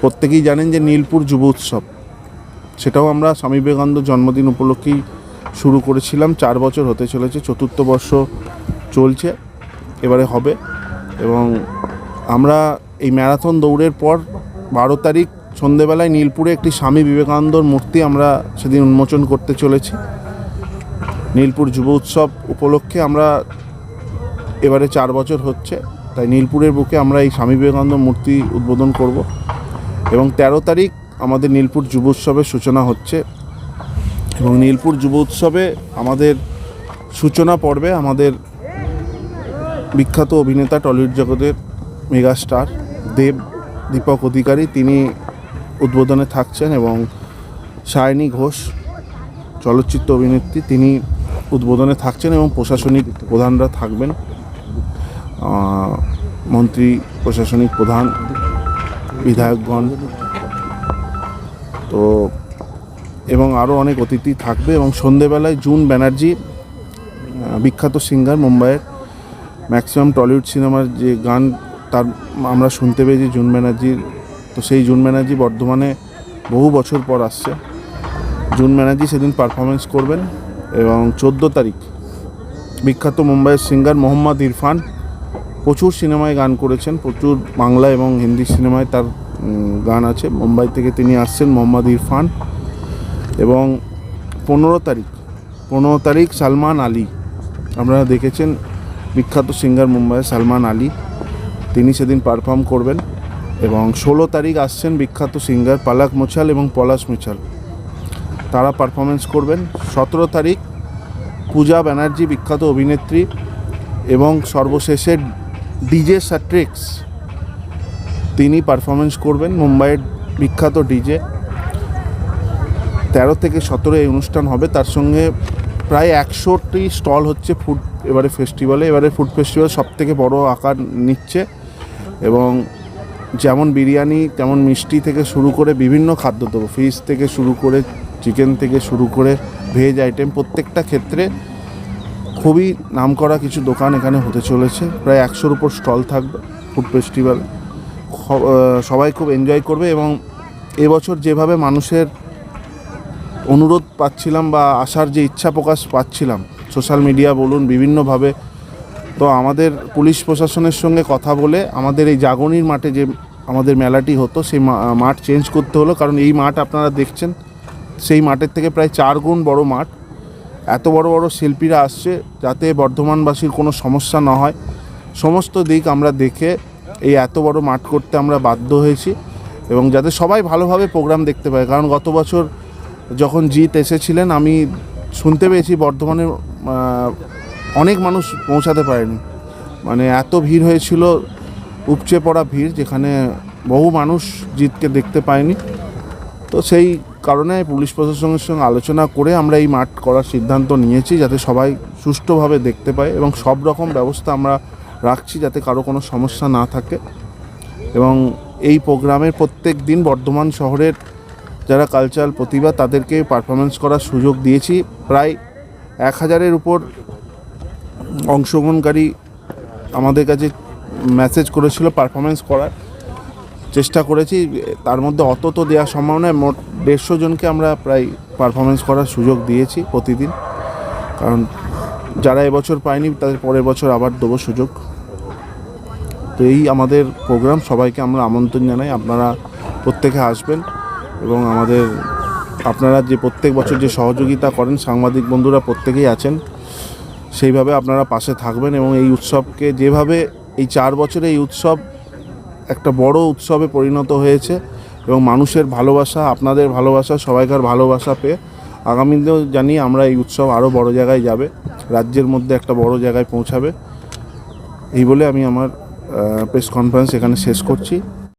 প্রত্যেকেই জানেন যে নীলপুর যুব উৎসব। সেটাও আমরা স্বামী বিবেকানন্দ জন্মদিন উপলক্ষেই শুরু করেছিলাম। চার বছর হতে চলেছে, চতুর্থ বর্ষ চলছে, এবারে হবে। এবং আমরা এই ম্যারাথন দৌড়ের পর বারো তারিখ সন্ধেবেলায় নীলপুরে একটি স্বামী বিবেকানন্দর মূর্তি আমরা সেদিন উন্মোচন করতে চলেছি। নীলপুর যুব উৎসব উপলক্ষে আমরা এবারে চার বছর হচ্ছে, তাই নীলপুরের বুকে আমরা এই স্বামী বিবেকানন্দ মূর্তি উদ্বোধন করব। এবং তেরো তারিখ আমাদের নীলপুর যুব উৎসবের সূচনা হচ্ছে এবং নীলপুর যুব উৎসবে আমাদের সূচনা পর্বে আমাদের বিখ্যাত অভিনেতা টলিউড জগতের মেগাস্টার দেব দীপক অধিকারী, তিনি উদ্বোধনে থাকছেন এবং সায়নী ঘোষ, চলচ্চিত্র অভিনেত্রী, তিনি উদ্বোধনে থাকছেন এবং প্রশাসনিক প্রধানরা থাকবেন। মন্ত্রী, প্রশাসনিক প্রধান বিধায়কগণ। তো এবং আরও অনেক অতিথি থাকবে এবং সন্ধেবেলায় জুন ব্যানার্জি বিখ্যাত সিঙ্গার মুম্বাইয়ের ম্যাক্সিমাম টলিউড সিনেমার যে গান তার আমরা শুনতে পেয়েছি জুন ব্যানার্জির। তো সেই জুন ব্যানার্জি বর্ধমানে বহু বছর পর আসছে। জুন ব্যানার্জি সেদিন পারফরমেন্স করবেন এবং চোদ্দ তারিখ বিখ্যাত মুম্বাইয়ের সিঙ্গার মোহাম্মদ ইরফান প্রচুর সিনেমায় গান করেছেন, প্রচুর বাংলা এবং হিন্দি সিনেমায় তার গান আছে। মুম্বাই থেকে তিনি আসছেন মোহাম্মদ ইরফান এবং পনেরো তারিখ পনেরো তারিখ সালমান আলী। আপনারা দেখেছেন বিখ্যাত সিঙ্গার মুম্বাইয়ের সালমান আলী। তিনি সেদিন পারফর্ম করবেন এবং ষোলো তারিখ আসছেন বিখ্যাত সিঙ্গার পালাক মোছাল এবং পলাশ মিছাল। তারা পারফরমেন্স করবেন। সতেরো তারিখ পূজা ব্যানার্জি বিখ্যাত অভিনেত্রী এবং সর্বশেষে ডিজে স্যাট্রিক্স। তিনি পারফরমেন্স করবেন মুম্বাইয়ের বিখ্যাত ডিজে। তেরো থেকে সতেরো এই অনুষ্ঠান হবে। তার সঙ্গে প্রায় একশোটি স্টল হচ্ছে ফুড এবারে ফেস্টিভ্যালে এবারে ফুড ফেস্টিভ্যাল সব থেকে বড় আকার নিচ্ছে এবং যেমন বিরিয়ানি, তেমন মিষ্টি থেকে শুরু করে বিভিন্ন খাদ্যদ্রব্য ফিশ থেকে শুরু করে চিকেন থেকে শুরু করে ভেজ আইটেম প্রত্যেকটা ক্ষেত্রে খুবই নামকরা কিছু দোকান এখানে হতে চলেছে। প্রায় একশোর উপর স্টল থাকবে ফুড ফেস্টিভ্যাল। সবাই খুব এনজয় করবে এবং এবছর যেভাবে মানুষের অনুরোধ পাচ্ছিলাম বা আসার যে ইচ্ছা প্রকাশ পাচ্ছিলাম সোশ্যাল মিডিয়া বলুন, বিভিন্নভাবে, তো আমাদের পুলিশ প্রশাসনের সঙ্গে কথা বলে আমাদের এই জাগনির মাঠে যে আমাদের মেলাটি হতো, সেই মাঠ চেঞ্জ করতে হলো। কারণ এই মাঠ আপনারা দেখছেন, সেই মাঠের থেকে প্রায় চার গুণ বড় মাঠ। এত বড় বড় শিল্পীরা আসছে যাতে বর্ধমানবাসীর কোনো সমস্যা না হয়। সমস্ত দিক আমরা দেখে এই এত বড় মাঠ করতে আমরা বাধ্য হয়েছি এবং যাতে সবাই ভালোভাবে প্রোগ্রাম দেখতে পায়। কারণ গত বছর যখন জিৎ এসেছিলেন, আমি শুনতে পেয়েছি বর্ধমানে অনেক মানুষ পৌঁছাতে পারেনি। মানে এত ভিড় হয়েছিল, উপচে পড়া ভিড় যেখানে বহু মানুষ জিতকে দেখতে পায়নি। তো সেই কারণে পুলিশ প্রশাসনের সঙ্গে আলোচনা করে আমরা এই মাঠ করার সিদ্ধান্ত নিয়েছি যাতে সবাই সুষ্ঠুভাবে দেখতে পায় এবং সব রকম ব্যবস্থা আমরা রাখছি যাতে কারও কোনো সমস্যা না থাকে। এবং এই প্রোগ্রামের প্রত্যেক দিন বর্ধমান শহরের যারা কালচারাল প্রতিভা, তাদেরকে পারফরমেন্স করার সুযোগ দিয়েছি। প্রায় এক হাজারের উপর অংশগ্রহণকারী আমাদের কাছে মেসেজ করেছিল পারফরমেন্স করার চেষ্টা করেছি। তার মধ্যে অত তো দেওয়া সম্ভব নয়, মোট দেড়শো জনকে আমরা প্রায় পারফরমেন্স করার সুযোগ দিয়েছি প্রতিদিন। কারণ যারা এবছর পায়নি, তাদের পরের বছর আবার দেবো সুযোগ। তো এই আমাদের প্রোগ্রাম সবাইকে আমরা আমন্ত্রণ জানাই। আপনারা প্রত্যেকে আসবেন এবং আমাদের, আপনারা যে প্রত্যেক বছর যে সহযোগিতা করেন, সাংবাদিক বন্ধুরা প্রত্যেকেই আছেন, সেইভাবে আপনারা পাশে থাকবেন এবং এই উৎসবকে যেভাবে, এই চার বছরে এই উৎসব একটা বড় উৎসবে পরিণত হয়েছে এবং মানুষের ভালোবাসা, আপনাদের ভালোবাসা, সবাইকার ভালোবাসা পেয়ে আগামী দিনেও জানি আমরা এই উৎসব আরও বড় জায়গায় যাবে, রাজ্যের মধ্যে একটা বড় জায়গায় পৌঁছাবে। এই বলে আমি আমার প্রেস কনফারেন্স এখানে শেষ করছি।